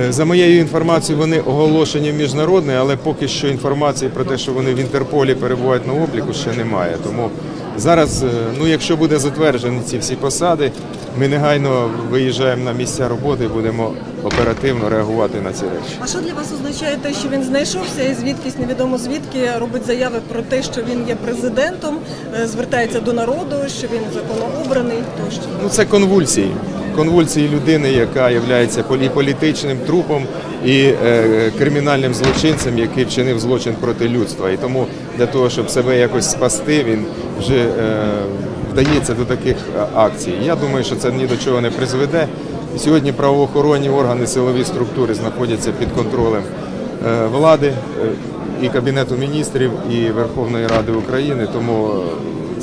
Е, За моєю інформацією, вони оголошені міжнародні, але поки що інформації про те, що вони в Інтерполі перебувають на обліку, ще немає. Тому зараз, е, ну якщо буде затверджені ці всі посади, ми негайно виїжджаємо на місця роботи і будемо оперативно реагувати на ці речі. А що для вас означає те, що він знайшовся і звідкись невідомо звідки робить заяви про те, що він є президентом, е, звертається до народу, що він законообраний тощо? Ну це конвульсії. Конвульсії людини, яка є полі- політичним трупом і е, кримінальним злочинцем, який вчинив злочин проти людства. І тому для того, щоб себе якось спасти, він вже е, вдається до таких е, акцій. Я думаю, що це ні до чого не призведе. Сьогодні правоохоронні органи, силові структури знаходяться під контролем влади і Кабінету міністрів, і Верховної Ради України. Тому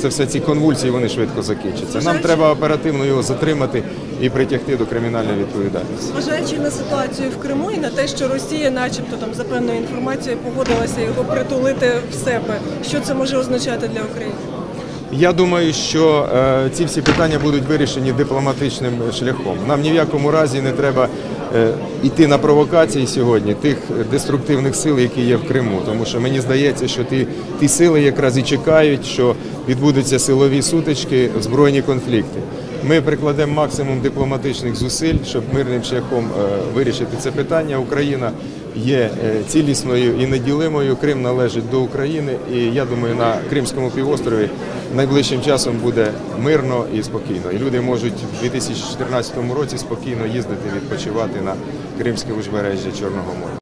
це все ці конвульсії вони швидко закінчаться. Нам треба оперативно його затримати і притягти до кримінальної відповідальності. Зважаючи на ситуацію в Криму і на те, що Росія, начебто, там за певною інформацією, погодилася його притулити в себе, що це може означати для України? Я думаю, що е, ці всі питання будуть вирішені дипломатичним шляхом. Нам ні в якому разі не треба е, йти на провокації сьогодні тих деструктивних сил, які є в Криму. Тому що мені здається, що ті, ті сили якраз і чекають, що відбудуться силові сутички, збройні конфлікти. Ми прикладемо максимум дипломатичних зусиль, щоб мирним шляхом е, вирішити це питання. Україна є е, цілісною і неділимою. Крим належить до України, і я думаю, на Кримському півострові найближчим часом буде мирно і спокійно. І люди можуть в 2014 році спокійно їздити відпочивати на кримське узбережжя Чорного моря.